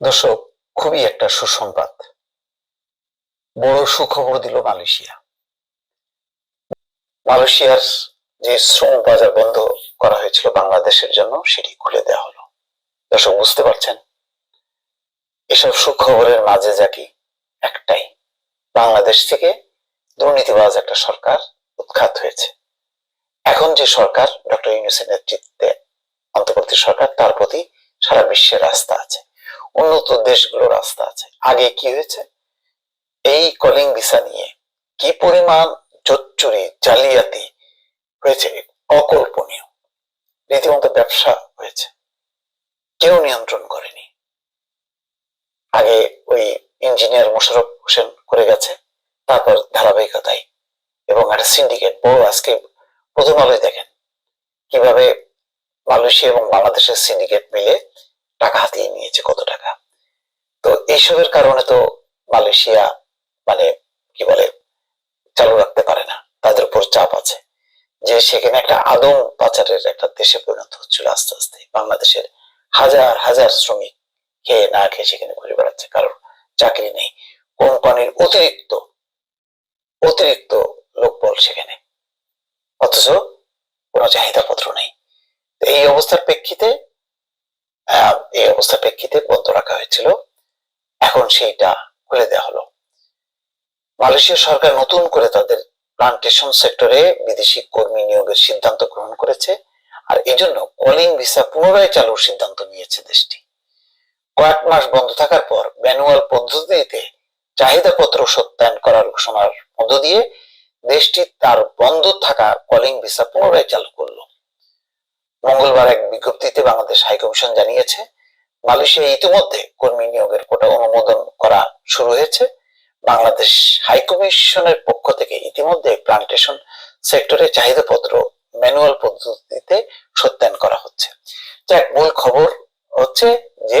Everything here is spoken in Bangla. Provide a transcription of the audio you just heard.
দর্শক, খুবই একটা সুসংবাদ। বড় সুখবর দিল মালয়েশিয়া। মালয়েশিয়ার যে শ্রম বাজার বন্ধ করা হয়েছিল বাংলাদেশের জন্য, সেটি খুলে দেওয়া হলো। দর্শক, বুঝতে পারছেন? এসব সুখবরের মাঝে যাকি একটাই। বাংলাদেশ থেকে দুর্নীতিবাজ একটা সরকার উৎখাত হয়েছে। এখন যে সরকার, ডক্টর ইউনুসের নেতৃত্বে অন্তর্বর্তী সরকার, তার প্রতি সারা বিশ্বের আস্থা আছে। উন্নত দেশগুলোর রাস্তা আছে। আগে কি হয়েছে? এই কলিং ভিসা নিয়ে কি পরিমাণ চচ্চুরি জালিয়াতি হয়েছে, অকল্পনীয়। রীতিমতো ব্যবসা হয়েছে। কেউ নিয়ন্ত্রণ করেনি। আগে ওই ইঞ্জিনিয়ার মোশারফ হোসেন করে গেছে, তারপর ধারাবাহিকতায়। এবং একটা সিন্ডিকেট, বড় আজকে প্রথম আলোয় দেখেন। কীভাবে মালয়েশিয়া এবং বাংলাদেশের সিন্ডিকেট মিলে টাকা হাতিয়ে নিয়েছে, কত টাকা? তো এইসবের কারণে তো মালয়েশিয়া মানে কি বলে, চালু রাখতে পারে না, তাদের উপর চাপ আছে। যে সেখানে একটা আদম পাচারের একটা দেশে পরিণত হচ্ছিল আস্তে আস্তে। বাংলাদেশের হাজার হাজার শ্রমিক খেয়ে না খেয়ে সেখানে ঘুরে বেড়াচ্ছে কারোর চাকরি নেই। কোম্পানির অতিরিক্ত অতিরিক্ত লোকবল সেখানে। অথচ কোনো চাহিদাপত্র নেই। এই অবস্থার প্রেক্ষিতে এই অবস্থার প্রেক্ষিতে বন্ধ রাখা হয়েছিল। এখন সেইটা খুলে দেওয়া হলো। মালয়েশিয়া সরকার নতুন করে তাদের প্লান্টেশন সেক্টরে বিদেশি কর্মী নিয়োগের সিদ্ধান্ত গ্রহণ করেছে। আর এজন্য কলিং ভিসা পুনরায় চালুর সিদ্ধান্ত নিয়েছে দেশটি। কয়েক মাস বন্ধ থাকার পর ম্যানুয়াল পদ্ধতিতে চাহিদাপত্র সত্যায়ন করার ঘোষণার মধ্য দিয়ে দেশটি তার বন্ধ থাকা কলিং ভিসা পুনরায় চালু করল। মঙ্গলবার এক বিজ্ঞপ্তিতে বাংলাদেশ হাইকমিশন জানিয়েছে মালয়েশিয়া ইতিমধ্যে কর্মী নিয়োগের কোটা অনুমোদন করা শুরু হয়েছে। বাংলাদেশ হাইকমিশনের পক্ষ থেকে ইতিমধ্যে প্লান্টেশন সেক্টরে চাহিদাপত্র, ম্যানুয়াল পদ্ধতিতে সত্যায়ন করা হচ্ছে। যাক, মূল খবর হচ্ছে যে